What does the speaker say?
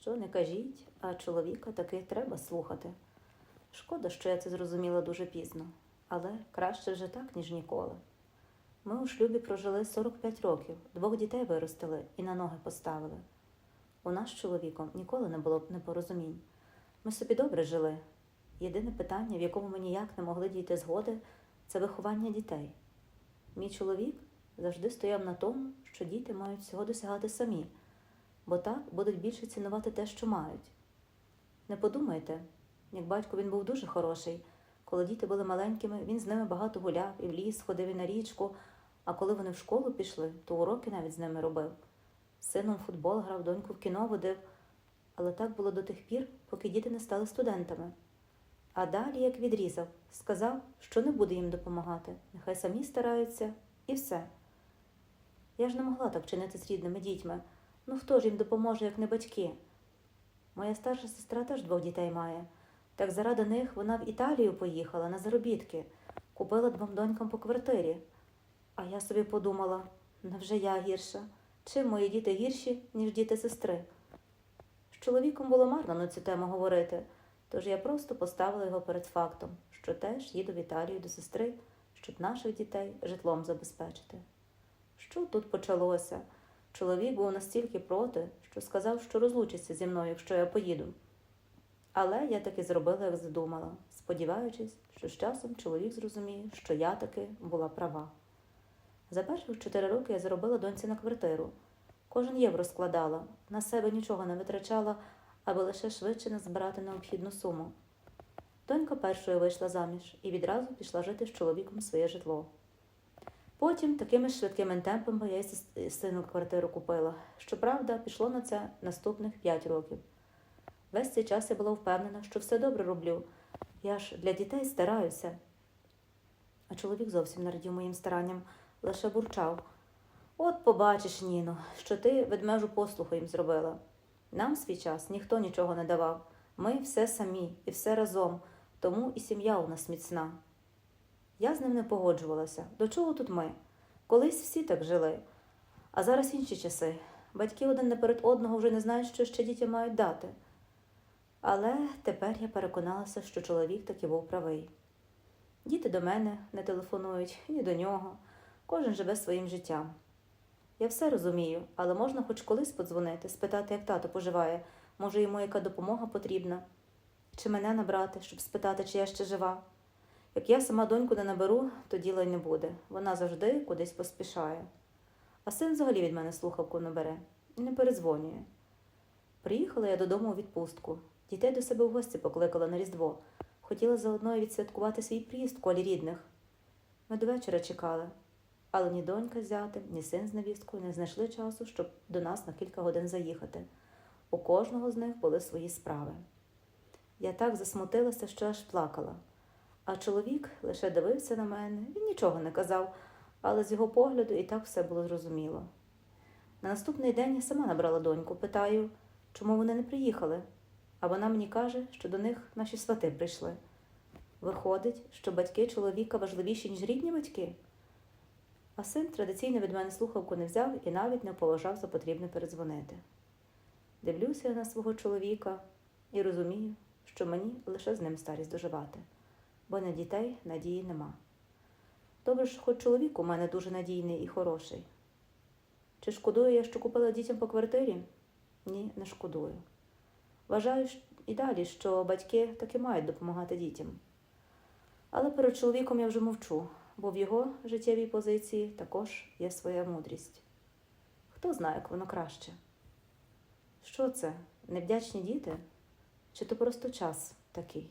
Що не кажіть, а чоловіка таки треба слухати. Шкода, що я це зрозуміла дуже пізно, але краще вже так, ніж ніколи. Ми у шлюбі прожили 45 років, двох дітей виростили і на ноги поставили. У нас з чоловіком ніколи не було б непорозумінь. Ми собі добре жили. Єдине питання, в якому ми ніяк не могли дійти згоди, це виховання дітей. Мій чоловік завжди стояв на тому, що діти мають всього досягати самі, бо так будуть більше цінувати те, що мають. Не подумайте, як батько він був дуже хороший. Коли діти були маленькими, він з ними багато гуляв і в ліс, ходив і на річку, а коли вони в школу пішли, то уроки навіть з ними робив. Сином футбол грав, доньку в кіно водив. Але так було до тих пір, поки діти не стали студентами. А далі, як відрізав, сказав, що не буде їм допомагати, нехай самі стараються, і все. Я ж не могла так чинити з рідними дітьми. Ну хто ж їм допоможе, як не батьки? Моя старша сестра теж двох дітей має. Так заради них вона в Італію поїхала на заробітки, купила двом донькам по квартирі. А я собі подумала, невже я гірша? Чим мої діти гірші, ніж діти сестри? З чоловіком було марно на цю тему говорити, тож я просто поставила його перед фактом, що теж їду в Італію до сестри, щоб наших дітей житлом забезпечити. Що тут почалося? Чоловік був настільки проти, що сказав, що розлучиться зі мною, якщо я поїду. Але я таки зробила, як задумала, сподіваючись, що з часом чоловік зрозуміє, що я таки була права. За перших чотири роки я заробила доньці на квартиру. Кожен євро складала, на себе нічого не витрачала, аби лише швидше назбирати необхідну суму. Донька першою вийшла заміж і відразу пішла жити з чоловіком своє житло. Потім такими ж швидкими темпами я й сину квартиру купила. Щоправда, пішло на це наступних п'ять років. Весь цей час я була впевнена, що все добре роблю. Я ж для дітей стараюся. А чоловік зовсім не радів моїм старанням, лише бурчав. От побачиш, Ніно, що ти ведмежу послуху їм зробила. Нам свій час ніхто нічого не давав. Ми все самі і все разом, тому і сім'я у нас міцна. Я з ним не погоджувалася. До чого тут ми? Колись всі так жили. А зараз інші часи. Батьки один наперед одного вже не знають, що ще дітям мають дати. Але тепер я переконалася, що чоловік таки був правий. Діти до мене не телефонують, ні до нього. Кожен живе своїм життям. Я все розумію, але можна хоч колись подзвонити, спитати, як тато поживає, може йому яка допомога потрібна, чи мене набрати, щоб спитати, чи я ще жива. Як я сама доньку не наберу, то діла й не буде. Вона завжди кудись поспішає. А син взагалі від мене слухавку не бере і не перезвонює. Приїхала я додому у відпустку. Дітей до себе в гості покликала на Різдво. Хотіла заодно відсвяткувати свій приїзд колі рідних. Ми до вечора чекали, але ні донька з ні син з невісткою не знайшли часу, щоб до нас на кілька годин заїхати. У кожного з них були свої справи. Я так засмутилася, що аж плакала. А чоловік лише дивився на мене, він нічого не казав, але з його погляду і так все було зрозуміло. На наступний день я сама набрала доньку, питаю, чому вони не приїхали, а вона мені каже, що до них наші свати прийшли. Виходить, що батьки чоловіка важливіші, ніж рідні батьки. А син традиційно від мене слухавку не взяв і навіть не поважав за потрібне передзвонити. Дивлюся я на свого чоловіка і розумію, що мені лише з ним старість доживати, бо на дітей надії нема. Добре, що хоч чоловік у мене дуже надійний і хороший. Чи шкодую я, що купила дітям по квартирі? Ні, не шкодую. Вважаю і далі, що батьки таки мають допомагати дітям. Але перед чоловіком я вже мовчу, бо в його життєвій позиції також є своя мудрість. Хто знає, як воно краще? Що це? Невдячні діти? Чи то просто час такий?